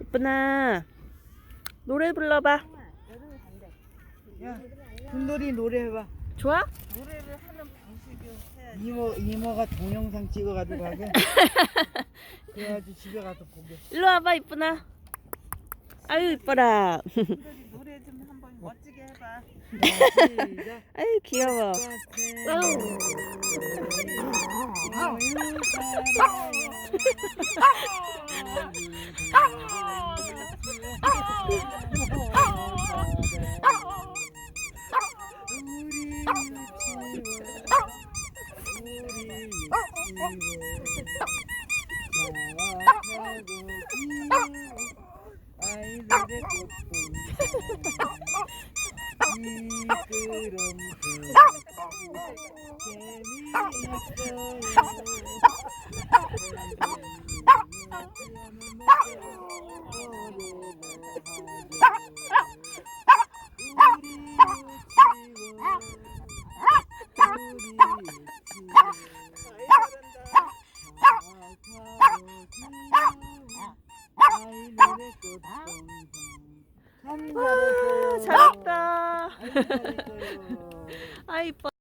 이쁘나 노래 불러봐 야, 분놀이 노래해봐. 좋아? 노래를 하는 방식이 해야지. 이모 이모가 동영상 찍어가지고 가게. 그래가지고 집에 가서 보게. 일로 와봐 이쁘나 아유 이뻐라 노래 좀 한번 멋지게 해봐. 자, 시작. 아유 귀여워 Ah! 와 잘했다. 아 이뻐